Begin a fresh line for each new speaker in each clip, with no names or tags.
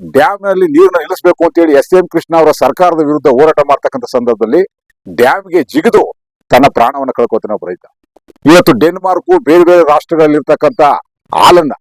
ಡ್ಯಾಮ್ನಲ್ಲಿ ನೀರನ್ನ ನಿಲ್ಲಿಸಬೇಕು ಅಂತ ಹೇಳಿ ಎಸ್ ಎಂ ಕೃಷ್ಣ ಅವರ ಸರ್ಕಾರದ ವಿರುದ್ಧ ಹೋರಾಟ ಮಾಡ್ತಕ್ಕಂಥ ಸಂದರ್ಭದಲ್ಲಿ ಡ್ಯಾಮ್ಗೆ ಜಿಗಿದು ತನ್ನ ಪ್ರಾಣವನ್ನು ಕಳ್ಕೊತಾನೆ ಒಬ್ಬ ರೈತ. ಇವತ್ತು ಡೆನ್ಮಾರ್ಕ್ ಬೇರೆ ಬೇರೆ ರಾಷ್ಟ್ರಗಳಲ್ಲಿರ್ತಕ್ಕಂಥ ಹಾಲನ್ನ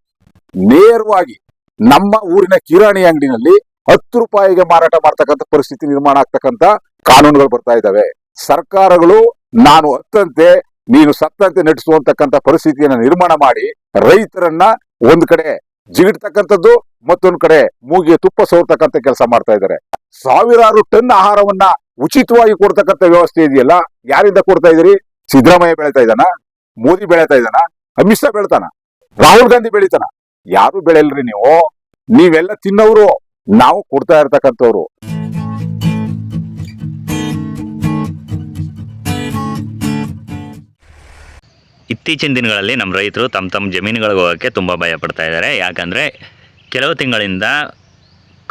ನೇರವಾಗಿ ನಮ್ಮ ಊರಿನ ಕಿರಾಣಿ ಅಂಗಡಿನಲ್ಲಿ ಹತ್ತು ರೂಪಾಯಿಗೆ ಮಾರಾಟ ಮಾಡ್ತಕ್ಕಂಥ ಪರಿಸ್ಥಿತಿ ನಿರ್ಮಾಣ ಆಗ್ತಕ್ಕಂಥ ಕಾನೂನುಗಳು ಬರ್ತಾ ಇದ್ದಾವೆ. ಸರ್ಕಾರಗಳು ನಾನು ಹತ್ತಂತೆ, ನೀನು ಸತ್ತಂತೆ ನಡೆಸುವಂತಕ್ಕಂಥ ಪರಿಸ್ಥಿತಿಯನ್ನು ನಿರ್ಮಾಣ ಮಾಡಿ ರೈತರನ್ನ ಒಂದ್ ಕಡೆ ಜಿಗಿಡ್ತಕ್ಕಂಥದ್ದು ಮತ್ತೊಂದ್ ಕಡೆ ಮೂಗಿಗೆ ತುಪ್ಪ ಸೋರ್ತಕ್ಕಂಥ ಕೆಲಸ ಮಾಡ್ತಾ ಇದ್ದಾರೆ. ಸಾವಿರಾರು ಟನ್ ಆಹಾರವನ್ನ ಉಚಿತವಾಗಿ ಕೊಡ್ತಕ್ಕಂಥ ವ್ಯವಸ್ಥೆ ಇದೆಯಲ್ಲ, ಯಾರಿಂದ ಕೊಡ್ತಾ ಇದೀರಿ ಸಿದ್ದರಾಮಯ್ಯ ಬೆಳೀತಾ ಇದ್ದಾನ? ಮೋದಿ ಬೆಳೀತಾ ಇದ್ದಾನ? ಅಮಿತ್ ಶಾ ಬೆಳಿತಾನ? ರಾಹುಲ್ ಗಾಂಧಿ ಬೆಳೀತಾನ? ಯಾರು ಬೆಳೆಯಲ್ರಿ ನೀವು? ನೀವೆಲ್ಲ ತಿನ್ನೋರು, ನಾವು ಕೊಡ್ತಾ ಇರ್ತಕ್ಕಂಥವ್ರು.
ಇತ್ತೀಚಿನ ದಿನಗಳಲ್ಲಿ ನಮ್ಮ ರೈತರು ತಮ್ಮ ತಮ್ಮ ಜಮೀನುಗಳಿಗೆ ಹೋಗೋಕ್ಕೆ ತುಂಬ ಭಯ ಪಡ್ತಾ ಇದ್ದಾರೆ. ಯಾಕಂದರೆ ಕೆಲವು ತಿಂಗಳಿಂದ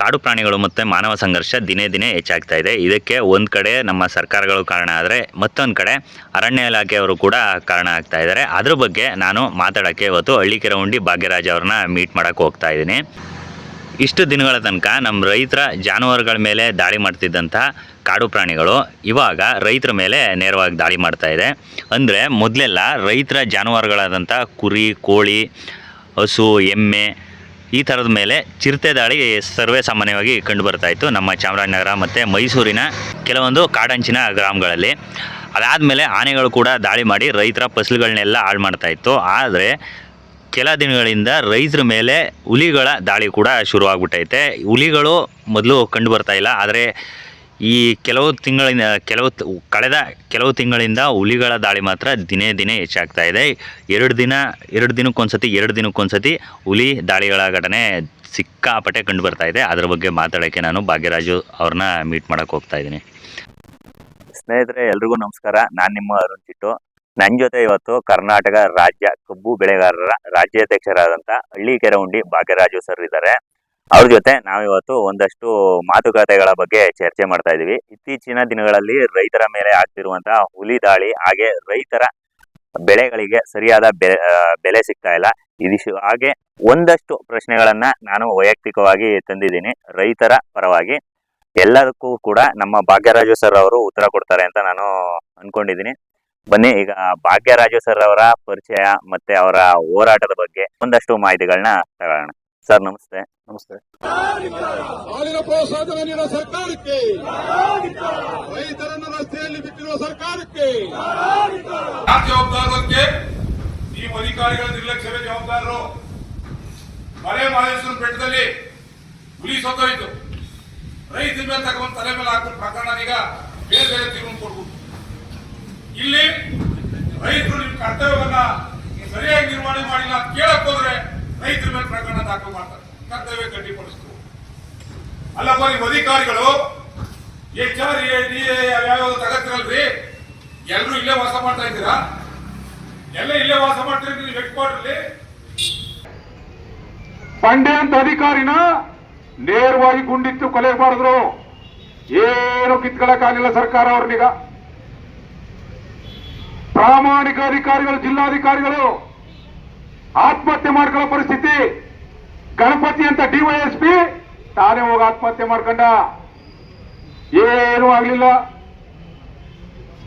ಕಾಡು ಪ್ರಾಣಿಗಳು ಮತ್ತು ಮಾನವ ಸಂಘರ್ಷ ದಿನೇ ದಿನೇ ಹೆಚ್ಚಾಗ್ತಾ ಇದೆ. ಇದಕ್ಕೆ ಒಂದು ಕಡೆ ನಮ್ಮ ಸರ್ಕಾರಗಳು ಕಾರಣ ಆದರೆ ಮತ್ತೊಂದು ಕಡೆ ಅರಣ್ಯ ಇಲಾಖೆಯವರು ಕೂಡ ಕಾರಣ ಆಗ್ತಾ ಇದ್ದಾರೆ. ಅದ್ರ ಬಗ್ಗೆ ನಾನು ಮಾತಾಡೋಕ್ಕೆ ಇವತ್ತು ಹಳ್ಳಿಕೆರವಂಡಿ ಭಾಗ್ಯರಾಜ್ ಅವ್ರನ್ನ ಮೀಟ್ ಮಾಡೋಕ್ಕೆ ಹೋಗ್ತಾ ಇದ್ದೀನಿ. ಇಷ್ಟು ದಿನಗಳ ತನಕ ನಮ್ಮ ರೈತರ ಜಾನುವಾರುಗಳ ಮೇಲೆ ದಾಳಿ ಮಾಡ್ತಿದ್ದಂಥ ಕಾಡು ಪ್ರಾಣಿಗಳು ಇವಾಗ ರೈತರ ಮೇಲೆ ನೇರವಾಗಿ ದಾಳಿ ಮಾಡ್ತಾ ಇದೆ. ಅಂದರೆ ಮೊದಲೆಲ್ಲ ರೈತರ ಜಾನುವಾರುಗಳಾದಂಥ ಕುರಿ, ಕೋಳಿ, ಹಸು, ಎಮ್ಮೆ ಈ ಥರದ ಮೇಲೆ ಚಿರತೆ ದಾಳಿ ಸರ್ವೇ ಸಾಮಾನ್ಯವಾಗಿ ಕಂಡು ಬರ್ತಾ ಇತ್ತು ನಮ್ಮ ಚಾಮರಾಜನಗರ ಮತ್ತು ಮೈಸೂರಿನ ಕೆಲವೊಂದು ಕಾಡಂಚಿನ ಗ್ರಾಮಗಳಲ್ಲಿ. ಅದಾದಮೇಲೆ ಆನೆಗಳು ಕೂಡ ದಾಳಿ ಮಾಡಿ ರೈತರ ಫಸಲುಗಳನ್ನೆಲ್ಲ ಹಾಳು ಮಾಡ್ತಾ ಇತ್ತು. ಆದರೆ ಕೆಲ ದಿನಗಳಿಂದ ರೈತರ ಮೇಲೆ ಹುಲಿಗಳ ದಾಳಿ ಕೂಡ ಶುರುವಾಗ್ಬಿಟ್ಟೈತೆ. ಹುಲಿಗಳು ಮೊದಲು ಕಂಡು ಬರ್ತಾ ಇಲ್ಲ, ಆದರೆ ಈ ಕೆಲವು ತಿಂಗಳಿಂದ ಕೆಲವು ಕಳೆದ ಕೆಲವು ತಿಂಗಳಿಂದ ಹುಲಿಗಳ ದಾಳಿ ಮಾತ್ರ ದಿನೇ ದಿನೇ ಹೆಚ್ಚಾಗ್ತಾ ಇದೆ. ಎರಡು ದಿನ, ಎರಡು ದಿನಕ್ಕೊಂದ್ಸತಿ ಎರಡು ದಿನಕ್ಕೊಂದ್ಸತಿ ಹುಲಿ ದಾಳಿಗಳ ಘಟನೆ ಸಿಕ್ಕಾಪಟ್ಟೆ ಕಂಡು ಬರ್ತಾ ಇದೆ. ಅದ್ರ ಬಗ್ಗೆ ಮಾತಾಡೋಕ್ಕೆ ನಾನು ಭಾಗ್ಯರಾಜು ಅವ್ರನ್ನ ಮೀಟ್ ಮಾಡೋಕ್ಕೆ ಹೋಗ್ತಾ ಇದ್ದೀನಿ. ಸ್ನೇಹಿತರೆ, ಎಲ್ರಿಗೂ ನಮಸ್ಕಾರ. ನಾನು ನಿಮ್ಮ ಅರುಣ್ ಚಿಟ್ಟು ನನ್ನ ಜೊತೆ ಇವತ್ತು ಕರ್ನಾಟಕ ರಾಜ್ಯ ಕಬ್ಬು ಬೆಳೆಗಾರರ ರಾಜ್ಯಾಧ್ಯಕ್ಷರಾದಂಥ ಹಳ್ಳಿ ಉಂಡಿ ಭಾಗ್ಯರಾಜು ಸರ್ ಇದ್ದಾರೆ. ಅವ್ರ ಜೊತೆ ನಾವಿವತ್ತು ಒಂದಷ್ಟು ಮಾತುಕತೆಗಳ ಬಗ್ಗೆ ಚರ್ಚೆ ಮಾಡ್ತಾ ಇದೀವಿ. ಇತ್ತೀಚಿನ ದಿನಗಳಲ್ಲಿ ರೈತರ ಮೇಲೆ ಆಗ್ತಿರುವಂತಹ ಹುಲಿ ದಾಳಿ ಹಾಗೆ ರೈತರ ಬೆಳೆಗಳಿಗೆ ಸರಿಯಾದ ಬೆಲೆ ಸಿಗ್ತಾ ಇಲ್ಲ. ಇದಿಷ್ಟು ಹಾಗೆ ಒಂದಷ್ಟು ಪ್ರಶ್ನೆಗಳನ್ನ ನಾನು ವೈಯಕ್ತಿಕವಾಗಿ ತಂದಿದ್ದೀನಿ. ರೈತರ ಪರವಾಗಿ ಎಲ್ಲದಕ್ಕೂ ಕೂಡ ನಮ್ಮ ಭಾಗ್ಯರಾಜು ಸರ್ ಅವರು ಉತ್ತರ ಕೊಡ್ತಾರೆ ಅಂತ ನಾನು ಅನ್ಕೊಂಡಿದ್ದೀನಿ. ಬನ್ನಿ ಈಗ ಭಾಗ್ಯರಾಜು ಸರ್ ಅವರ ಪರಿಚಯ ಮತ್ತೆ ಅವರ ಹೋರಾಟದ ಬಗ್ಗೆ ಒಂದಷ್ಟು ಮಾಹಿತಿಗಳನ್ನ ತಗೊಳ್ಳೋಣ ಸರ್ ನಮಸ್ತೆ.
ನಮಸ್ತೆ.
ಹಾಲಿನ ಪ್ರೋತ್ಸಾಹನ ನೀಡುವ ಸರ್ಕಾರಕ್ಕೆ ರೈತರನ್ನು ರಸ್ತೆಯಲ್ಲಿ ಬಿಟ್ಟಿರುವ ಸರ್ಕಾರಕ್ಕೆ.
ಜವಾಬ್ದಾರಕ್ಕೆ ನೀವು ಅಧಿಕಾರಿಗಳ ನಿರ್ಲಕ್ಷ್ಯವೇ ಜವಾಬ್ದಾರರು. ಮಲೆ ಮಹೇಶ್ವರ ಬೆಟ್ಟದಲ್ಲಿ ಹುಲಿ ಸತ್ತೋಯ್ತು. ರೈತರ ಮೇಲೆ ತಗೊಂಡು ತಲೆ ಮೇಲೆ ಹಾಕೊಂಡು ಪ್ರಕರಣ ಈಗ ಬೇರೆ ಬೇರೆ ತೀರ್ಮಾನ ಕೊಡ್ಬೋದು. ಇಲ್ಲಿ ರೈತರು ನಿಮ್ಮ ಕರ್ತವ್ಯವನ್ನ ಸರಿಯಾಗಿ ನಿರ್ವಹಣೆ ಮಾಡಿಲ್ಲ ಅಂತ ಕೇಳಕ್ ಹೋದ್ರೆ ರೈತರ ಮೇಲೆ ಪ್ರಕರಣ ದಾಖಲು ಮಾಡ್ತಾರೆ. ಕರ್ತವ್ಯ ಗಟ್ಟಿಪಡಿಸ್ತು ಅಲ್ಲಪ್ಪ ನಿಮ್ ಅಧಿಕಾರಿಗಳು ಎಚ್ ಆರ್ ಎ ತಗತ್ತಿರಲ್ರಿ ಎಲ್ಲರೂ ಇಲ್ಲೇ ವಾಸ ಮಾಡ್ತಾ ಇದ್ದೀರಾ? ಎಲ್ಲ ಇಲ್ಲೇ ವಾಸ ಮಾಡ್ತೀರಿ ನೀವು ಹೆಡ್ ಕ್ವಾರ್ಟರ್
ಪಂಡೆ ಅಂತ ಅಧಿಕಾರಿನ ನೇರವಾಗಿ ಗುಂಡಿತ್ತು ಕೊಲೆ ಮಾಡಿದ್ರು. ಏನು ಕಿತ್ಕೊಳ್ಳಕ್ಕಾಗಲಿಲ್ಲ ಸರ್ಕಾರ ಅವ್ರನ್ನೀಗ. ಪ್ರಾಮಾಣಿಕ ಅಧಿಕಾರಿಗಳು ಜಿಲ್ಲಾಧಿಕಾರಿಗಳು ಆತ್ಮಹತ್ಯೆ ಮಾಡ್ಕೊಳ್ಳೋ ಪರಿಸ್ಥಿತಿ. ಗಣಪತಿ ಅಂತ ಡಿವೈಎಸ್ಪಿ ತಾನೇ ಹೋಗಿ ಆತ್ಮಹತ್ಯೆ ಮಾಡ್ಕೊಂಡ. ಏನೂ ಆಗ್ಲಿಲ್ಲ.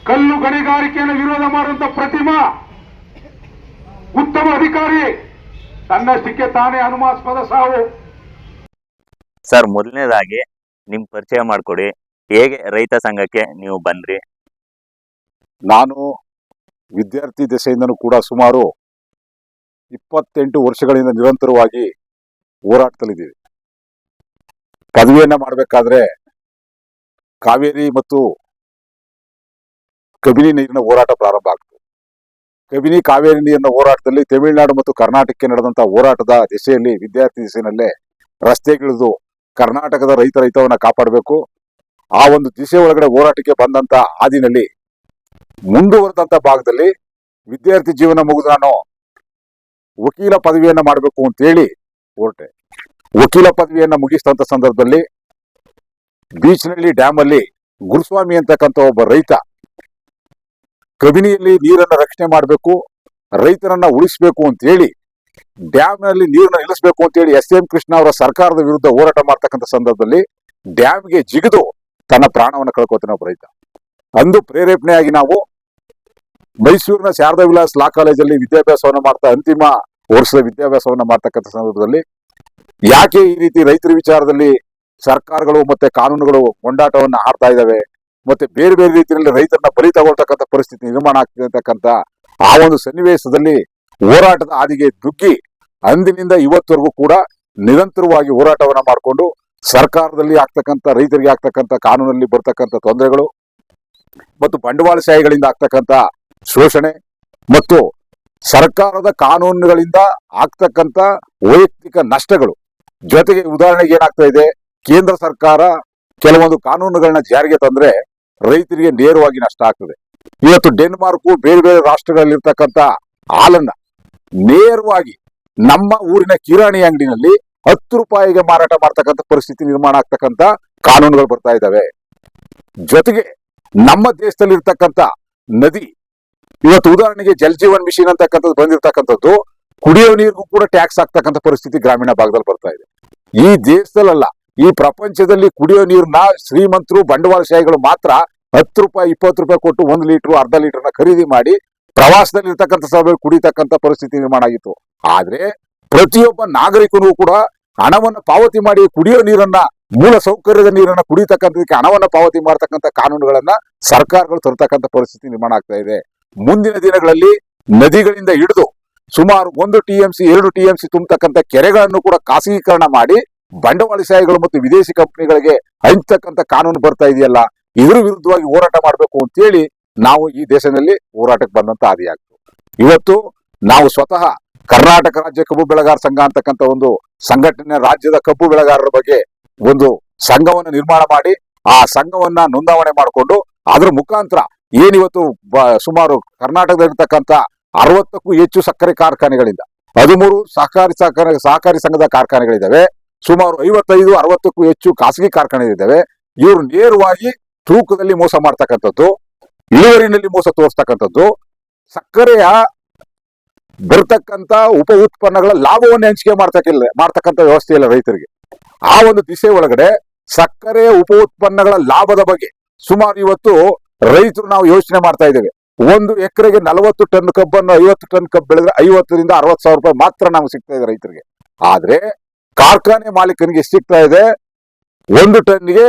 ಕಲ್ಲು ಗಣಿಗಾರಿಕೆಯನ್ನು ವಿರೋಧ ಮಾಡುವಂತ ಪ್ರತಿಮಾ ಉತ್ತಮ ಅಧಿಕಾರಿ ತನ್ನಷ್ಟಕ್ಕೆ ತಾನೇ ಅನುಮಾಸ್ಪದ ಸಾವು.
ಸರ್ ಮೊದಲನೇದಾಗಿ ನಿಮ್ ಪರಿಚಯ ಮಾಡ್ಕೊಡಿ. ಹೇಗೆ ರೈತ ಸಂಘಕ್ಕೆ ನೀವು ಬಂದ್ರಿ?
ನಾನು ವಿದ್ಯಾರ್ಥಿ ದೆಸೆಯಿಂದನೂ ಕೂಡ ಸುಮಾರು ಇಪ್ಪತ್ತೆಂಟು ವರ್ಷಗಳಿಂದ ನಿರಂತರವಾಗಿ ಹೋರಾಟದಲ್ಲಿದ್ದೀವಿ ಕದುವೆಯನ್ನು ಮಾಡಬೇಕಾದ್ರೆ ಕಾವೇರಿ ಮತ್ತು ಕಬಿನಿ ನೀರಿನ ಹೋರಾಟ ಪ್ರಾರಂಭ ಆಗ್ತದೆ. ಕಬಿನಿ, ಕಾವೇರಿ ನೀರಿನ ಹೋರಾಟದಲ್ಲಿ ತಮಿಳುನಾಡು ಮತ್ತು ಕರ್ನಾಟಕಕ್ಕೆ ನಡೆದಂತಹ ಹೋರಾಟದ ದಿಸೆಯಲ್ಲಿ ವಿದ್ಯಾರ್ಥಿ ದಿಸೆಯಲ್ಲೇ ರಸ್ತೆಗಿಳಿದು ಕರ್ನಾಟಕದ ರೈತರ ಹಿತವನ್ನು ಕಾಪಾಡಬೇಕು. ಆ ಒಂದು ದಿಸೆ ಒಳಗಡೆ ಹೋರಾಟಕ್ಕೆ ಬಂದಂತ ಹಾದಿನಲ್ಲಿ ಮುಂದುವರೆದಂತ ಭಾಗದಲ್ಲಿ ವಿದ್ಯಾರ್ಥಿ ಜೀವನ ಮುಗಿದು ನಾನು ವಕೀಲ ಪದವಿಯನ್ನ ಮಾಡಬೇಕು ಅಂತೇಳಿ ಹೊರಟೆ. ವಕೀಲ ಪದವಿಯನ್ನ ಮುಗಿಸಿದಂತ ಸಂದರ್ಭದಲ್ಲಿ ಬೀಚ್ನಲ್ಲಿ ಡ್ಯಾಮ್ ಅಲ್ಲಿ ಗುರುಸ್ವಾಮಿ ಅಂತಕ್ಕಂಥ ಒಬ್ಬ ರೈತ ಕಬಿನಿಯಲ್ಲಿ ನೀರನ್ನು ರಕ್ಷಣೆ ಮಾಡಬೇಕು, ರೈತರನ್ನ ಉಳಿಸಬೇಕು ಅಂತ ಹೇಳಿ ಡ್ಯಾಮ್ನಲ್ಲಿ ನೀರನ್ನ ನಿಲ್ಲಿಸಬೇಕು ಅಂತೇಳಿ ಎಸ್ ಎಂ ಕೃಷ್ಣ ಅವರ ಸರ್ಕಾರದ ವಿರುದ್ಧ ಹೋರಾಟ ಮಾಡ್ತಕ್ಕಂಥ ಸಂದರ್ಭದಲ್ಲಿ ಡ್ಯಾಮ್ಗೆ ಜಿಗಿದು ತನ್ನ ಪ್ರಾಣವನ್ನು ಕಳ್ಕೊತಾನೆ ಒಬ್ಬ ರೈತ. ಅಂದು ಪ್ರೇರೇಪಣೆಯಾಗಿ ನಾವು ಮೈಸೂರಿನ ಶಾರದಾ ವಿಲಾಸ್ ಲಾ ಕಾಲೇಜಲ್ಲಿ ವಿದ್ಯಾಭ್ಯಾಸವನ್ನು ಮಾಡ್ತಾ, ಅಂತಿಮ ವರ್ಷದ ವಿದ್ಯಾಭ್ಯಾಸವನ್ನು ಮಾಡ್ತಕ್ಕಂಥ ಸಂದರ್ಭದಲ್ಲಿ ಯಾಕೆ ಈ ರೀತಿ ರೈತರ ವಿಚಾರದಲ್ಲಿ ಸರ್ಕಾರಗಳು ಮತ್ತೆ ಕಾನೂನುಗಳು ಕೊಂಡಾಟವನ್ನು ಆಡ್ತಾ ಇದ್ದಾವೆ, ಮತ್ತೆ ಬೇರೆ ಬೇರೆ ರೀತಿಯಲ್ಲಿ ರೈತರನ್ನ ಬಲಿ ತಗೊಳ್ತಕ್ಕಂಥ ಪರಿಸ್ಥಿತಿ ನಿರ್ಮಾಣ ಆಗ್ತಿದೆ ಅಂತಕ್ಕಂಥ ಆ ಒಂದು ಸನ್ನಿವೇಶದಲ್ಲಿ ಹೋರಾಟದ ಹಾದಿಗೆ ದುಗ್ಗಿ ಅಂದಿನಿಂದ ಇವತ್ತವರೆಗೂ ಕೂಡ ನಿರಂತರವಾಗಿ ಹೋರಾಟವನ್ನು ಮಾಡಿಕೊಂಡು ಸರ್ಕಾರದಲ್ಲಿ ಆಗ್ತಕ್ಕಂಥ ರೈತರಿಗೆ ಆಗ್ತಕ್ಕಂಥ ಕಾನೂನಲ್ಲಿ ಬರ್ತಕ್ಕಂಥ ತೊಂದರೆಗಳು ಮತ್ತು ಬಂಡವಾಳಶಾಹಿಗಳಿಂದ ಆಗ್ತಕ್ಕಂಥ ಶೋಷಣೆ ಮತ್ತು ಸರ್ಕಾರದ ಕಾನೂನುಗಳಿಂದ ಆಗ್ತಕ್ಕಂಥ ವೈಯಕ್ತಿಕ ನಷ್ಟಗಳು. ಜೊತೆಗೆ ಉದಾಹರಣೆಗೆ ಏನಾಗ್ತಾ ಇದೆ, ಕೇಂದ್ರ ಸರ್ಕಾರ ಕೆಲವೊಂದು ಕಾನೂನುಗಳನ್ನ ಜಾರಿಗೆ ತಂದ್ರೆ ರೈತರಿಗೆ ನೇರವಾಗಿ ನಷ್ಟ ಆಗ್ತದೆ. ಇವತ್ತು ಡೆನ್ಮಾರ್ಕು ಬೇರೆ ಬೇರೆ ರಾಷ್ಟ್ರಗಳಲ್ಲಿರ್ತಕ್ಕಂಥ ಹಾಲನ್ನ ನೇರವಾಗಿ ನಮ್ಮ ಊರಿನ ಕಿರಾಣಿ ಅಂಗಡಿನಲ್ಲಿ ಹತ್ತು ರೂಪಾಯಿಗೆ ಮಾರಾಟ ಮಾಡ್ತಕ್ಕಂಥ ಪರಿಸ್ಥಿತಿ ನಿರ್ಮಾಣ ಆಗ್ತಕ್ಕಂಥ ಕಾನೂನುಗಳು ಬರ್ತಾ ಇದ್ದಾವೆ. ಜೊತೆಗೆ ನಮ್ಮ ದೇಶದಲ್ಲಿ ಇರ್ತಕ್ಕಂಥ ನದಿ, ಇವತ್ತು ಉದಾಹರಣೆಗೆ ಜಲ್ ಜೀವನ್ ಮಿಷನ್ ಅಂತಕ್ಕಂಥದ್ದು ಬಂದಿರತಕ್ಕಂಥದ್ದು, ಕುಡಿಯೋ ನೀರಿಗೂ ಕೂಡ ಟ್ಯಾಕ್ಸ್ ಆಗ್ತಕ್ಕಂಥ ಪರಿಸ್ಥಿತಿ ಗ್ರಾಮೀಣ ಭಾಗದಲ್ಲಿ ಬರ್ತಾ ಇದೆ. ಈ ದೇಶದಲ್ಲಲ್ಲ, ಈ ಪ್ರಪಂಚದಲ್ಲಿ ಕುಡಿಯೋ ನೀರನ್ನ ಶ್ರೀಮಂತರು, ಬಂಡವಾಳಶಾಹಿಗಳು ಮಾತ್ರ ಹತ್ತು ರೂಪಾಯಿ, ಇಪ್ಪತ್ತು ರೂಪಾಯಿ ಕೊಟ್ಟು ಒಂದು ಲೀಟರ್, ಅರ್ಧ ಲೀಟರ್ನ ಖರೀದಿ ಮಾಡಿ ಪ್ರವಾಸದಲ್ಲಿ ಇರ್ತಕ್ಕಂಥ ಸಭೆ ಕುಡಿತಕ್ಕಂಥ ಪರಿಸ್ಥಿತಿ ನಿರ್ಮಾಣ ಆಗಿತ್ತು. ಆದ್ರೆ ಪ್ರತಿಯೊಬ್ಬ ನಾಗರಿಕನೂ ಕೂಡ ಹಣವನ್ನು ಪಾವತಿ ಮಾಡಿ ಕುಡಿಯೋ ನೀರನ್ನ ಮೂಲ ಸೌಕರ್ಯದ ನೀರನ್ನು ಕುಡಿತಕ್ಕಂಥದಕ್ಕೆ ಹಣವನ್ನು ಪಾವತಿ ಮಾಡತಕ್ಕಂಥ ಕಾನೂನುಗಳನ್ನ ಸರ್ಕಾರಗಳು ತರತಕ್ಕಂಥ ಪರಿಸ್ಥಿತಿ ನಿರ್ಮಾಣ ಆಗ್ತಾ ಇದೆ. ಮುಂದಿನ ದಿನಗಳಲ್ಲಿ ನದಿಗಳಿಂದ ಹಿಡಿದು ಸುಮಾರು ಒಂದು ಟಿ ಎಂ ಸಿ ಎರಡು ಟಿ ಎಂ ಸಿ ತುಂಬತಕ್ಕಂಥ ಕೆರೆಗಳನ್ನು ಕೂಡ ಖಾಸಗೀಕರಣ ಮಾಡಿ ಬಂಡವಾಳಶಾಹಿಗಳು ಮತ್ತು ವಿದೇಶಿ ಕಂಪನಿಗಳಿಗೆ ಹಂಚತಕ್ಕಂಥ ಕಾನೂನು ಬರ್ತಾ ಇದೆಯಲ್ಲ, ಇದ್ರ ವಿರುದ್ಧವಾಗಿ ಹೋರಾಟ ಮಾಡಬೇಕು ಅಂತೇಳಿ ನಾವು ಈ ದೇಶದಲ್ಲಿ ಹೋರಾಟಕ್ಕೆ ಬಂದಂತ ಆದಿಯಾಗ್ತು ಇವತ್ತು ನಾವು ಸ್ವತಃ ಕರ್ನಾಟಕ ರಾಜ್ಯ ಕಬ್ಬು ಬೆಳೆಗಾರ ಸಂಘ ಅಂತಕ್ಕಂಥ ಒಂದು ಸಂಘಟನೆ, ರಾಜ್ಯದ ಕಬ್ಬು ಬೆಳೆಗಾರರ ಬಗ್ಗೆ ಒಂದು ಸಂಘವನ್ನು ನಿರ್ಮಾಣ ಮಾಡಿ ಆ ಸಂಘವನ್ನ ನೋಂದಾವಣೆ ಮಾಡಿಕೊಂಡು ಅದರ ಮುಖಾಂತರ ಏನಿವತ್ತು ಸುಮಾರು ಕರ್ನಾಟಕದಲ್ಲಿರ್ತಕ್ಕಂಥ ಅರವತ್ತಕ್ಕೂ ಹೆಚ್ಚು ಸಕ್ಕರೆ ಕಾರ್ಖಾನೆಗಳಿಂದ, ಹದಿಮೂರು ಸಹಕಾರಿ ಸಹಕಾರ, ಸಹಕಾರಿ ಸಂಘದ ಕಾರ್ಖಾನೆಗಳಿದ್ದಾವೆ ಸುಮಾರು ಐವತ್ತೈದು, ಅರವತ್ತಕ್ಕೂ ಹೆಚ್ಚು ಖಾಸಗಿ ಕಾರ್ಖಾನೆಗಳಿದ್ದಾವೆ ಇವರು ನೇರವಾಗಿ ತೂಕದಲ್ಲಿ ಮೋಸ ಮಾಡ್ತಕ್ಕಂಥದ್ದು, ಇಳುವರಿನಲ್ಲಿ ಮೋಸ ತೋರಿಸ್ತಕ್ಕಂಥದ್ದು, ಸಕ್ಕರೆಯ ಬರ್ತಕ್ಕಂಥ ಉಪ ಉತ್ಪನ್ನಗಳ ಲಾಭವನ್ನು ಹಂಚಿಕೆ ಮಾಡ್ತಕ್ಕಿಲ್ಲ ಮಾಡ್ತಕ್ಕಂಥ ವ್ಯವಸ್ಥೆ ಇಲ್ಲ ರೈತರಿಗೆ. ಆ ಒಂದು ದಿಸೆ ಒಳಗಡೆ ಸಕ್ಕರೆ ಉಪ ಉತ್ಪನ್ನಗಳ ಲಾಭದ ಬಗ್ಗೆ ಸುಮಾರು ಇವತ್ತು ರೈತರು ನಾವು ಯೋಚನೆ ಮಾಡ್ತಾ ಇದ್ದೇವೆ. ಒಂದು ಎಕರೆಗೆ ನಲವತ್ತು ಟನ್ ಕಬ್ಬನ್ನು ಐವತ್ತು ಟನ್ ಕಬ್ಬು ಬೆಳೆದ್ರೆ ಐವತ್ತರಿಂದ ಅರವತ್ತು ಸಾವಿರ ರೂಪಾಯಿ ಮಾತ್ರ ನಮ್ಗೆ ಸಿಗ್ತಾ ಇದೆ ರೈತರಿಗೆ. ಆದ್ರೆ ಕಾರ್ಖಾನೆ ಮಾಲೀಕನಿಗೆ ಎಷ್ಟು ಸಿಗ್ತಾ ಇದೆ? ಒಂದು ಟನ್ಗೆ